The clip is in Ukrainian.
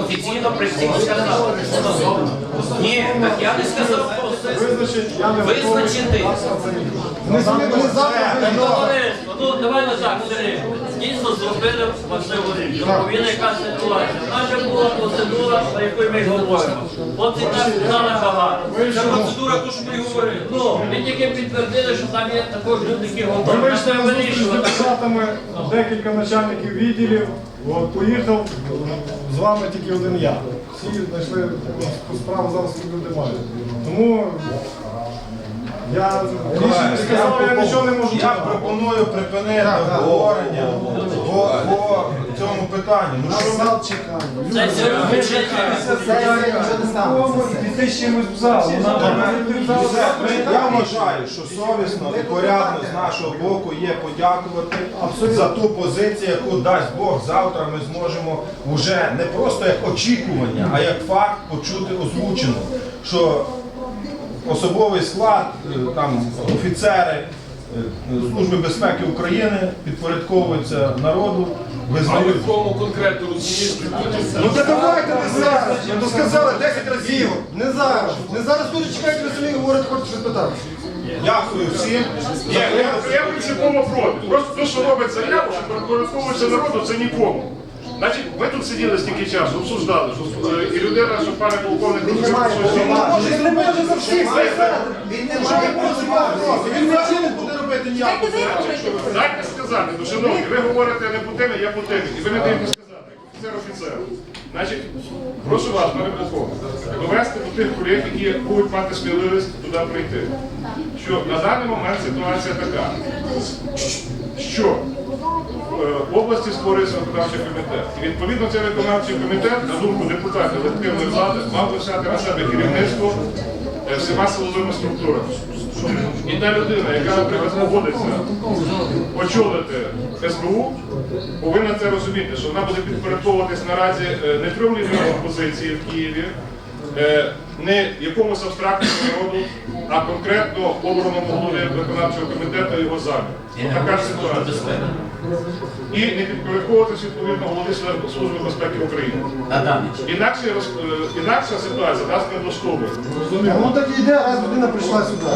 Офіційно при всіх сказав. Ні, так я не сказав. Визначити. Не. Товариство, ну давайте так, Сергій. Дійсно зробили важливу річ. Відповідна яка ситуація. Наша була процедура, про яку ми говоримо. От і нас сказали багато. Це процедура, то що ми говорили. Ну, ми тільки підтвердили, що там є також люди, які готові. Ми на депутатами, декілька начальників відділів. От, поїхав, з вами тільки один я. Всі знайшли справу, зараз люди мають. Тому я більше не сказав, я нічого не можу Я пропоную припинити обговорення по, цьому питанню. Ну, що ми- Це сьогодні Піти з чимось в зал. Я вважаю, що совісно і порядно з нашого боку є подякувати за ту позицію, яку дасть Бог завтра. Ми зможемо вже не просто як очікування, а як факт почути озвучено, що особовий склад, е, там офіцери е, Служби безпеки України підпорядковуються народу, визнають. кому конкретно розумієш? Ну та давайте не зараз. Ну сказали 10 разів. Не зараз. Не зараз люди чекають, ви самі говорите, хочете щось питати. Дякую всім. Я, я принципово проти. Просто те, що робить заяву, що підпорядковується народу, це нікому. Значить, ми тут сиділи стільки часу, обсуждали, що е, і людина, що пане полковник розумів, що Він не може за всіх сказати. Він не має працювати. Він нічого не буде робити ніякого. Дайте сказати, ну шановні, ви говорите не по темі, я по темі. І ви не даєте сказати, офіцер офіцер. Значить, прошу вас, пане полковник, довести до тих колег, які будуть мати сміливість туди прийти. Що на даний момент ситуація така, що в області створюється виконавчий комітет. І відповідно цей виконавчий комітет, на думку депутатів легітимної влади, мав би взяти на себе керівництво е, всіма силовими структурами. І та людина, яка, наприклад, погодиться очолити СБУ, повинна це розуміти, що вона буде підпорядковуватись наразі е, не трьом лідерам опозиції в Києві, е, не якомусь абстрактному народу, а конкретно обраному голові виконавчого комітету його замі. Така ж ситуація. І не підпорядковуватися відповідно голові Служби безпеки України. Інакше, е, інакша ситуація нас не влаштовує. Ну так іде, йде, раз людина прийшла сюди.